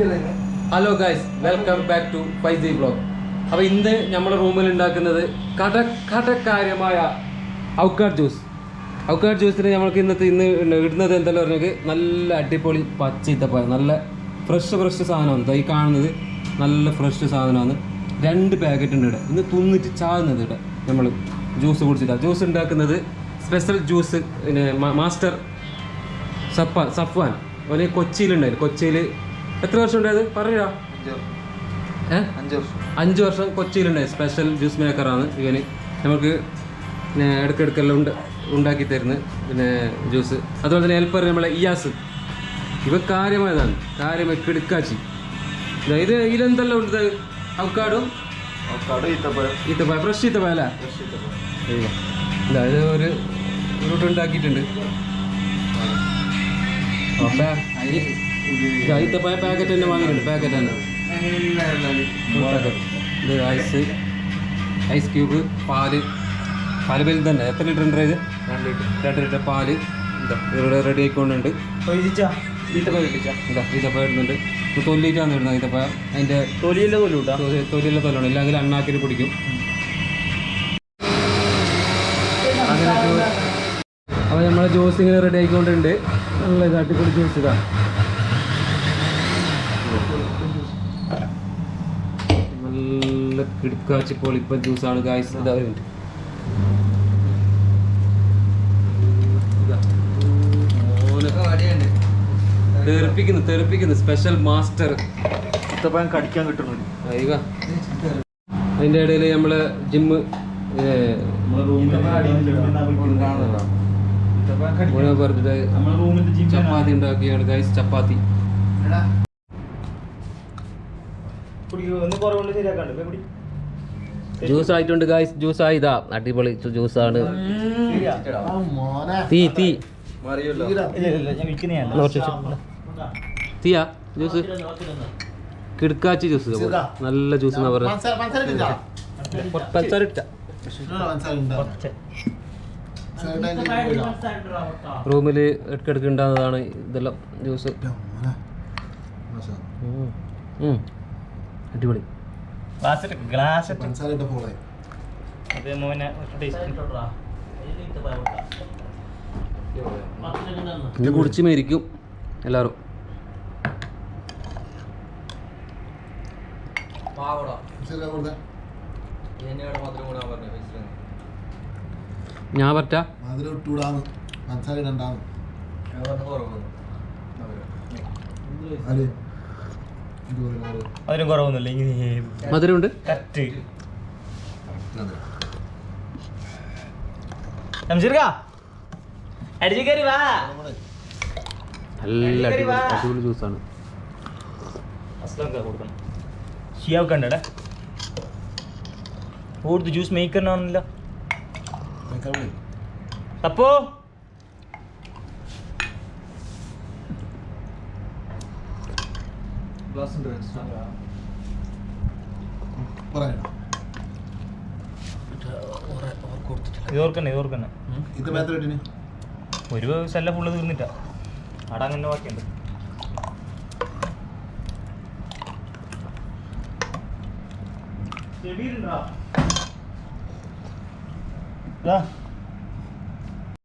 Hello guys welcome back to Faizy blog അപ്പോൾ ഇന്ന് നമ്മുടെ റൂമിൽ ഉണ്ടാക്കുന്നത് കട കടക്കാര്യമായ ഔക്കാട് ജ്യൂസ്. ഔക്കാട് ജ്യൂസിന് നമ്മൾക്ക് ഇന്നത്തെ ഇന്ന് ഇടുന്നത് എന്തെല്ലാം പറഞ്ഞെങ്കിൽ നല്ല അടിപൊളി പച്ച ഈത്തപ്പഴം. നല്ല ഫ്രഷ് ഫ്രഷ് സാധനമാണ് ഈ കാണുന്നത്. നല്ല ഫ്രഷ് സാധനമാണ്. രണ്ട് പാക്കറ്റ് ഉണ്ട് ഇവിടെ. ഇന്ന് തിന്നിട്ട് ചാകുന്നത് ഇവിടെ നമ്മൾ ജ്യൂസ് കുടിച്ചിട്ട്. ജ്യൂസ് ഉണ്ടാക്കുന്നത് സ്പെഷ്യൽ ജ്യൂസ് പിന്നെ മാസ്റ്റർ സഫ്വാൻ സഫ്വാൻ. അവന് കൊച്ചിയിലുണ്ടായിരുന്നു. കൊച്ചിയിൽ എത്ര വർഷം ഉണ്ടായത് പറയാ അഞ്ച് വർഷം. കൊച്ചിയിലുണ്ട്. കൊച്ചിയിലുണ്ടായി സ്പെഷ്യൽ ജ്യൂസ് മേക്കറാണ് ഇവന് നമുക്ക് ഇടയ്ക്കിടയ്ക്കെല്ലാം ഉണ്ട് ഉണ്ടാക്കി തരുന്നത് പിന്നെ ജ്യൂസ് അതുപോലെ തന്നെ ഹെൽപ്പർ നമ്മളെ ഇയാസ്. ഇവ കാര്യമായതാണ്. കാര്യമായി കിടുക്കാച്ചി. ഇത് ഇതിലെന്തെല്ലാം ഉണ്ട് അവക്കാടും ഈത്തപ്പഴ. ഫ്രഷ് ഈത്തപ്പഴ അല്ലേ? ഒരു റൂട്ട് ഉണ്ടാക്കിയിട്ടുണ്ട്. ഇതാ പോയ പാക്കറ്റ് തന്നെ വാങ്ങിയിട്ടുണ്ട് പാക്കറ്റ് തന്നെ. ഇത് ഐസ് ഐസ് ക്യൂബ് പാൽ. പാൽ വലുത് തന്നെ. എത്ര ലിറ്റർ ഉണ്ട് ഇത്? രണ്ട് ലിറ്റർ. പാൽ. ഇവിടെ റെഡി ആയിക്കൊണ്ടുണ്ട്. ഈത്തപ്പഴം ഇടുന്നുണ്ട്. തൊല്ലിയിട്ടാണ് ഇടുന്നത് ഈത്തപ്പഴം. അതിന്റെ തൊലിയല്ലേ തൊലി കൂട്ടാ തൊലിയെല്ലാം തൊല്ലണം ഇല്ലെങ്കിൽ അണ്ണാക്കിൽ പിടിക്കും. അങ്ങനെ അപ്പോൾ നമ്മളെ ജ്യൂസ് ഇങ്ങനെ റെഡി ആയിക്കൊണ്ടുണ്ട്. നല്ല ഇത് അടിപൊളി ജ്യൂസ് ഇതാ. നല്ല കിടക്കാച്ചി ജ്യൂസ് ജ്യൂസാണ് ഗായ്സ് ഇതാ ഒരു മിനിറ്റ് തെറിപ്പിക്കുന്നു തെറിപ്പിക്കുന്നു. സ്പെഷ്യൽ മാസ്റ്റർ ഈത്തപ്പഴം കടിക്കാൻ കിട്ടുന്നു അയ്യ. അതിന്റെ ഇടയിൽ നമ്മൾ ജിമ്മ് പറഞ്ഞിട്ട് ചപ്പാത്തി ഉണ്ടാക്കിയാണ് ഗൈസ് ചപ്പാത്തി. ജ്യൂസ് ആയിട്ടുണ്ട് ഗായ്സ് ജ്യൂസ് ആയി ഇതാ അടിപൊളി ജ്യൂസാണ് തീ തീ. കുറച്ച് തീയാ? ജ്യൂസ് കിടക്കാച്ചി ജ്യൂസ് നല്ല ജ്യൂസ് എന്നാ പറയുന്നത് പഞ്ചാര ഇട്ട. റൂമിൽ ഇടയ്ക്കിടയ്ക്ക് ഉണ്ടാകുന്നതാണ് ഇതെല്ലാം ജ്യൂസ്. അടിപൊളി. ഗ്ലാസ് ഗ്ലാസ് അതെ മോനെ ഇത് കുടിച്ച് മേരിക്കും എല്ലാവരും. ഞാൻ പറ്റ മനസ്സിലായി അതിനും കുറവൊന്നുമില്ല. ഇങ്ങനെ മധുരമുണ്ട്? കറക്റ്റ്. നല്ല അടിപൊളി ജ്യൂസാണ് കൊടുക്കണം. ഷിയാവ് കണ്ടടെ ഓടുത്ത് ജ്യൂസ് മേക്കറിനാണല്ലോ പറയണം ഇത് മേത്ര ഒരു ശല്ല ഫുള്ള് തീർന്നിട്ടാ അവിടെ അങ്ങനെ ബാക്കിയുണ്ട്.